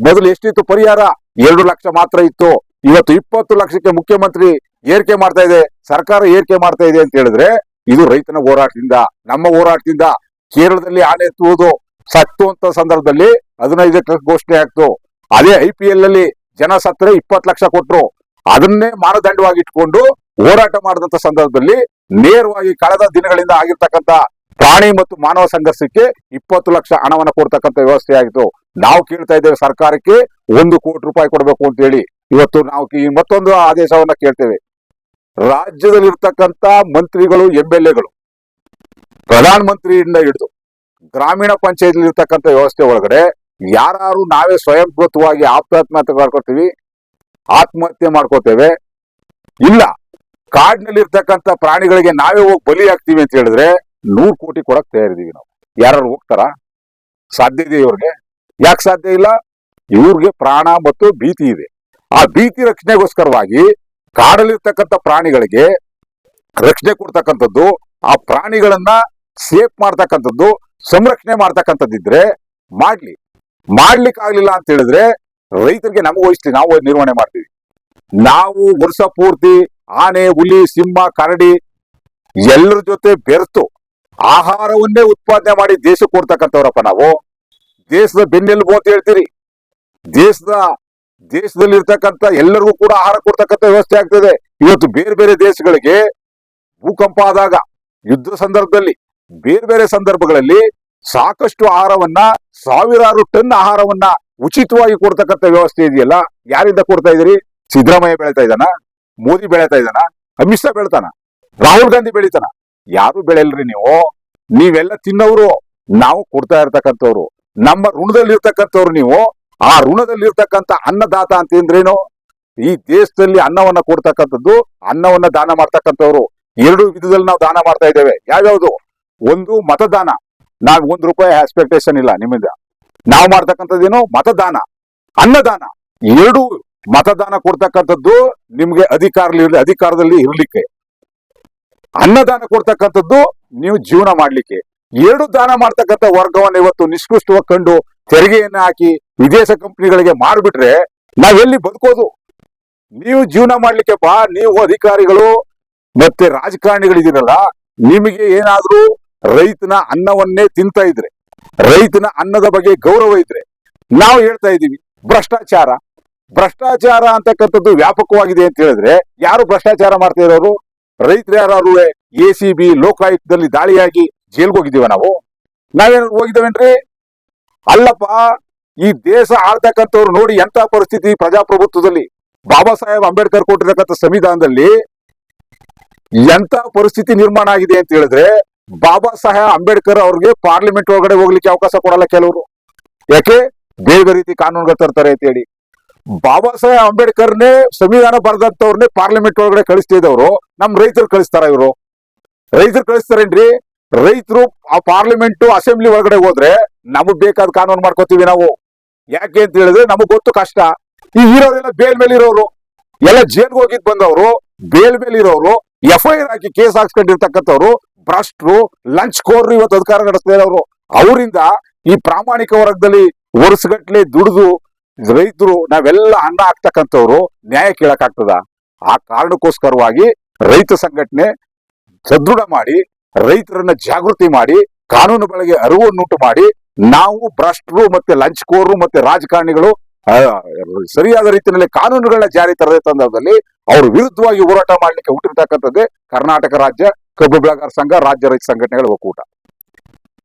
ಮೊದಲು ಎಷ್ಟಿತ್ತು ಪರಿಹಾರ? ಎರಡು ಲಕ್ಷ ಮಾತ್ರ ಇತ್ತು. ಇವತ್ತು ಇಪ್ಪತ್ತು ಲಕ್ಷಕ್ಕೆ ಮುಖ್ಯಮಂತ್ರಿ ಏರಿಕೆ ಮಾಡ್ತಾ ಇದೆ, ಸರ್ಕಾರ ಏರಿಕೆ ಮಾಡ್ತಾ ಇದೆ ಅಂತ ಹೇಳಿದ್ರೆ ಇದು ರೈತನ ಹೋರಾಟದಿಂದ, ನಮ್ಮ ಹೋರಾಟದಿಂದ ಕೇರಳದಲ್ಲಿ ಆನೆ ಎತ್ತುವುದು ಸತ್ತು ಅಂತ ಸಂದರ್ಭದಲ್ಲಿ ಹದಿನೈದು ಲಕ್ಷ ಘೋಷಣೆ ಆಗ್ತು. ಅದೇ ಐ ಪಿ ಎಲ್ ಅಲ್ಲಿ ಜನ ಸತ್ತರೆ ಇಪ್ಪತ್ತು ಲಕ್ಷ ಕೊಟ್ಟರು ಅದನ್ನೇ ಮಾನದಂಡವಾಗಿ ಇಟ್ಕೊಂಡು ಹೋರಾಟ ಮಾಡಿದಂತ ಸಂದರ್ಭದಲ್ಲಿ ನೇರವಾಗಿ ಕಳೆದ ದಿನಗಳಿಂದ ಆಗಿರ್ತಕ್ಕಂಥ ಪ್ರಾಣಿ ಮತ್ತು ಮಾನವ ಸಂಘರ್ಷಕ್ಕೆ ಇಪ್ಪತ್ತು ಲಕ್ಷ ಹಣವನ್ನ ಕೊಡ್ತಕ್ಕಂಥ ವ್ಯವಸ್ಥೆ ಆಗಿತ್ತು. ನಾವು ಕೇಳ್ತಾ ಇದ್ದೇವೆ ಸರ್ಕಾರಕ್ಕೆ ಒಂದು ಕೋಟಿ ರೂಪಾಯಿ ಕೊಡಬೇಕು ಅಂತ ಹೇಳಿ ಇವತ್ತು ನಾವು ಮತ್ತೊಂದು ಆದೇಶವನ್ನ ಕೇಳ್ತೇವೆ. ರಾಜ್ಯದಲ್ಲಿರ್ತಕ್ಕಂಥ ಮಂತ್ರಿಗಳು ಎಂ ಎಲ್ ಎಗಳು ಪ್ರಧಾನ ಮಂತ್ರಿಯಿಂದ ಹಿಡಿದು ಗ್ರಾಮೀಣ ಪಂಚಾಯತ್ ಇರ್ತಕ್ಕಂಥ ವ್ಯವಸ್ಥೆ ಒಳಗಡೆ ಯಾರು ನಾವೇ ಸ್ವಯಂಕೃತವಾಗಿ ಆತ್ಮಹತ್ಯೆ ಮಾಡ್ಕೊತೀವಿ, ಆತ್ಮಹತ್ಯೆ ಮಾಡ್ಕೋತೇವೆ. ಇಲ್ಲ ಕಾಡಿನಲ್ಲಿ ಇರ್ತಕ್ಕಂಥ ಪ್ರಾಣಿಗಳಿಗೆ ನಾವೇ ಹೋಗಿ ಬಲಿ ಆಗ್ತೀವಿ ಅಂತ ಹೇಳಿದ್ರೆ ನೂರು ಕೋಟಿ ಕೊಡಕ್ ತಯಾರಿದೀವಿ ನಾವು. ಯಾರು ಹೋಗ್ತಾರ? ಸಾಧ್ಯ ಇದೆ ಇವ್ರಿಗೆ? ಯಾಕೆ ಸಾಧ್ಯ ಇಲ್ಲ? ಇವ್ರಿಗೆ ಪ್ರಾಣ ಮತ್ತು ಭೀತಿ ಇದೆ. ಆ ಭೀತಿ ರಕ್ಷಣೆಗೋಸ್ಕರವಾಗಿ ಕಾಡಲ್ಲಿರ್ತಕ್ಕಂಥ ಪ್ರಾಣಿಗಳಿಗೆ ರಕ್ಷಣೆ ಕೊಡ್ತಕ್ಕಂಥದ್ದು, ಆ ಪ್ರಾಣಿಗಳನ್ನ ಸೇಫ್ ಮಾಡ್ತಕ್ಕಂಥದ್ದು, ಸಂರಕ್ಷಣೆ ಮಾಡ್ತಕ್ಕಂಥದ್ದಿದ್ರೆ ಮಾಡ್ಲಿ. ಮಾಡ್ಲಿಕ್ಕೆ ಆಗ್ಲಿಲ್ಲ ಅಂತ ಹೇಳಿದ್ರೆ ರೈತರಿಗೆ ನಮಗೆ ವಹಿಸ್ತೀವಿ ನಾವು ನಿರ್ವಹಣೆ ಮಾಡ್ತೀವಿ. ನಾವು ವರ್ಷ ಪೂರ್ತಿ ಆನೆ, ಹುಲಿ, ಸಿಂಹ, ಕರಡಿ ಎಲ್ಲರ ಜೊತೆ ಬೆರೆತು ಆಹಾರವನ್ನೇ ಉತ್ಪಾದನೆ ಮಾಡಿ ದೇಶಕ್ಕೆ ಕೊಡ್ತಕ್ಕಂಥವ್ರಪ್ಪ ನಾವು. ದೇಶದ ಬೆನ್ನೆಲುಬು ಅಂತ ಹೇಳ್ತೀರಿ. ದೇಶದ ದೇಶದಲ್ಲಿ ಇರ್ತಕ್ಕಂಥ ಎಲ್ಲರಿಗೂ ಕೂಡ ಆಹಾರ ಕೊಡ್ತಕ್ಕಂಥ ವ್ಯವಸ್ಥೆ ಆಗ್ತದೆ. ಇವತ್ತು ಬೇರೆ ಬೇರೆ ದೇಶಗಳಿಗೆ ಭೂಕಂಪ ಆದಾಗ, ಯುದ್ಧ ಸಂದರ್ಭದಲ್ಲಿ ಬೇರೆ ಬೇರೆ ಸಂದರ್ಭಗಳಲ್ಲಿ ಸಾಕಷ್ಟು ಆಹಾರವನ್ನ, ಸಾವಿರಾರು ಟನ್ ಆಹಾರವನ್ನ ಉಚಿತವಾಗಿ ಕೊಡ್ತಕ್ಕಂಥ ವ್ಯವಸ್ಥೆ ಇದೆಯಲ್ಲ, ಯಾರಿಂದ ಕೊಡ್ತಾ ಇದ್ರಿ ಸಿದ್ದರಾಮಯ್ಯ ಬೆಳೀತಾ ಇದ್ದಾನ? ಮೋದಿ ಬೆಳೀತಾ ಇದ್ದಾನ? ಅಮಿತ್ ಶಾ ಬೆಳಿತಾನ? ರಾಹುಲ್ ಗಾಂಧಿ ಬೆಳಿತಾನ? ಯಾರು ಬೆಳೆಯಲ್ರಿ ನೀವು? ನೀವೆಲ್ಲ ತಿನ್ನವರು ನಾವು ಕೊಡ್ತಾ ಇರ್ತಕ್ಕಂಥವ್ರು. ನಮ್ಮ ಋಣದಲ್ಲಿ ಇರ್ತಕ್ಕಂಥವ್ರು ನೀವು. ಆ ಋಣದಲ್ಲಿರ್ತಕ್ಕಂಥ ಅನ್ನದಾತ ಅಂತ ಅಂದ್ರೇನು? ಈ ದೇಶದಲ್ಲಿ ಅನ್ನವನ್ನ ಕೊಡ್ತಕ್ಕಂಥದ್ದು, ಅನ್ನವನ್ನ ದಾನ ಮಾಡ್ತಕ್ಕಂಥವ್ರು. ಎರಡು ವಿಧದಲ್ಲಿ ನಾವು ದಾನ ಮಾಡ್ತಾ ಇದ್ದೇವೆ. ಯಾವ್ಯಾವುದು? ಒಂದು ಮತದಾನ. ನಾವು ಒಂದ್ ರೂಪಾಯಿ ಎಕ್ಸ್ಪೆಕ್ಟೇಷನ್ ಇಲ್ಲ ನಿಮ್ಮಿಂದ. ನಾವು ಮಾಡ್ತಕ್ಕಂಥದ್ದೇನು? ಮತದಾನ. ಅನ್ನದಾನ. ಎರಡು ಮತದಾನ ಕೊಡ್ತಕ್ಕಂಥದ್ದು ನಿಮ್ಗೆ ಅಧಿಕಾರ ಅಧಿಕಾರದಲ್ಲಿ ಇರ್ಲಿಕ್ಕೆ. ಅನ್ನದಾನ ಕೊಡ್ತಕ್ಕಂಥದ್ದು ನೀವು ಜೀವನ ಮಾಡ್ಲಿಕ್ಕೆ. ಎರಡು ದಾನ ಮಾಡ್ತಕ್ಕಂಥ ವರ್ಗವನ್ನ ಇವತ್ತು ನಿಷ್ಕೃಷ್ಟವಾಗಿ ಕಂಡು ತೆರಿಗೆಯನ್ನ ಹಾಕಿ ವಿದೇಶ ಕಂಪ್ನಿಗಳಿಗೆ ಮಾರ್ಬಿಟ್ರೆ ನಾವೆಲ್ಲಿ ಬದುಕೋದು? ನೀವು ಜೀವನ ಮಾಡ್ಲಿಕ್ಕೆ ಬಾ, ನೀವು ಅಧಿಕಾರಿಗಳು ಮತ್ತೆ ರಾಜಕಾರಣಿಗಳಿದ್ದೀರಲ್ಲ, ನಿಮಗೆ ಏನಾದ್ರೂ ರೈತನ ಅನ್ನವನ್ನೇ ತಿಂತ ಇದ್ರೆ, ರೈತನ ಅನ್ನದ ಬಗ್ಗೆ ಗೌರವ ಇದ್ರೆ ನಾವು ಹೇಳ್ತಾ ಇದ್ದೀವಿ, ಭ್ರಷ್ಟಾಚಾರ. ಭ್ರಷ್ಟಾಚಾರ ಅಂತಕ್ಕಂಥದ್ದು ವ್ಯಾಪಕವಾಗಿದೆ ಅಂತ ಹೇಳಿದ್ರೆ ಯಾರು ಭ್ರಷ್ಟಾಚಾರ ಮಾಡ್ತಾ ಇರೋರು? ರೈತರು ಯಾರು ಎ ಸಿ ಬಿ ಲೋಕಾಯುಕ್ತದಲ್ಲಿ ದಾಳಿಯಾಗಿ ಜೈಲ್ಗೆ ಹೋಗಿದ್ದೀವ ನಾವು? ನಾವೇನಾದ್ರು ಹೋಗಿದ್ದೇವೇನ್ರಿ? ಅಲ್ಲಪ್ಪ ಈ ದೇಶ ಆಳ್ತಕ್ಕಂಥವ್ರು ನೋಡಿ ಎಂತ ಪರಿಸ್ಥಿತಿ ಪ್ರಜಾಪ್ರಭುತ್ವದಲ್ಲಿ ಬಾಬಾ ಸಾಹೇಬ್ ಅಂಬೇಡ್ಕರ್ ಕೊಟ್ಟಿರತಕ್ಕಂಥ ಸಂವಿಧಾನದಲ್ಲಿ ಎಂತ ಪರಿಸ್ಥಿತಿ ನಿರ್ಮಾಣ ಆಗಿದೆ ಅಂತ ಹೇಳಿದ್ರೆ ಬಾಬಾ ಸಾಹೇಬ್ ಅಂಬೇಡ್ಕರ್ ಅವ್ರಿಗೆ ಪಾರ್ಲಿಮೆಂಟ್ ಒಳಗಡೆ ಹೋಗ್ಲಿಕ್ಕೆ ಅವಕಾಶ ಕೊಡಲ್ಲ ಕೆಲವರು. ಯಾಕೆ? ಬೇರೆ ಬೇರೆ ರೀತಿ ಕಾನೂನುಗಳು ತರ್ತಾರೆ ಅಂತ ಹೇಳಿ. ಬಾಬಾ ಸಾಹೇಬ್ ಅಂಬೇಡ್ಕರ್ನೇ ಸಂವಿಧಾನ ಬರೆದಂತವ್ರನ್ನೇ ಪಾರ್ಲಿಮೆಂಟ್ ಒಳಗಡೆ ಕಳಿಸ್ತಿದ್ದವರು ನಮ್ ರೈತರು ಕಳಿಸ್ತಾರ ಇವರು. ರೈತರು ಕಳಿಸ್ತಾರೇನ್ರಿ? ರೈತರು ಆ ಪಾರ್ಲಿಮೆಂಟ್ ಅಸೆಂಬ್ಲಿ ಒಳಗಡೆ ಹೋದ್ರೆ ನಮಗ್ ಬೇಕಾದ ಕಾನೂನು ಮಾಡ್ಕೋತೀವಿ ನಾವು. ಯಾಕೆ ಅಂತ ಹೇಳಿದ್ರೆ ನಮಗ್ ಗೊತ್ತು ಕಷ್ಟ. ಈ ಇರೋರೆಲ್ಲ ಬೇಲ್ ಮೇಲೆ ಇರೋರು ಎಲ್ಲ ಜೈಲ್ಗೆ ಹೋಗಿದ್ ಬಂದವರು, ಬೇಲ್ ಮೇಲೆ ಇರೋರು ಎಫ್ ಐ ಆರ್ ಹಾಕಿ ಕೇಸ್ ಹಾಕ್ಸ್ಕೊಂಡಿರ್ತಕ್ಕಂಥವ್ರು, ಭ್ರಷ್ಟರು ಲಂಚ್ ಕೋರ್ರು ಇವತ್ತು ಅಧಿಕಾರ ನಡೆಸ್ತಾ ಇರೋರು. ಅವರಿಂದ ಈ ಪ್ರಾಮಾಣಿಕ ವರ್ಗದಲ್ಲಿ ವರ್ಷಗಟ್ಲೆ ದುಡಿದು ರೈತರು, ನಾವೆಲ್ಲ ಅನ್ನ ಹಾಕ್ತಕ್ಕಂಥವ್ರು ನ್ಯಾಯ ಕೇಳಕ್ ಆಗ್ತದ. ಆ ಕಾರಣಕ್ಕೋಸ್ಕರವಾಗಿ ರೈತ ಸಂಘಟನೆ ಸದೃಢ ಮಾಡಿ, ರೈತರನ್ನ ಜಾಗೃತಿ ಮಾಡಿ, ಕಾನೂನು ಬಳಗೆ ಅರಿವನ್ನುಂಟು ಮಾಡಿ ನಾವು ಭ್ರಷ್ಟರು ಮತ್ತೆ ಲಂಚಕೋರರು ಮತ್ತೆ ರಾಜಕಾರಣಿಗಳು ಸರಿಯಾದ ರೀತಿಯಲ್ಲಿ ಕಾನೂನುಗಳನ್ನ ಜಾರಿ ತರದ ಸಂದರ್ಭದಲ್ಲಿ ಅವ್ರ ವಿರುದ್ಧವಾಗಿ ಹೋರಾಟ ಮಾಡ್ಲಿಕ್ಕೆ ಹುಟ್ಟಿರ್ತಕ್ಕಂಥದ್ದೇ ಕರ್ನಾಟಕ ರಾಜ್ಯ ಕಬ್ಬು ಬೆಳೆಗಾರ ಸಂಘ, ರಾಜ್ಯ ರೈತ ಸಂಘಟನೆಗಳ ಒಕ್ಕೂಟ.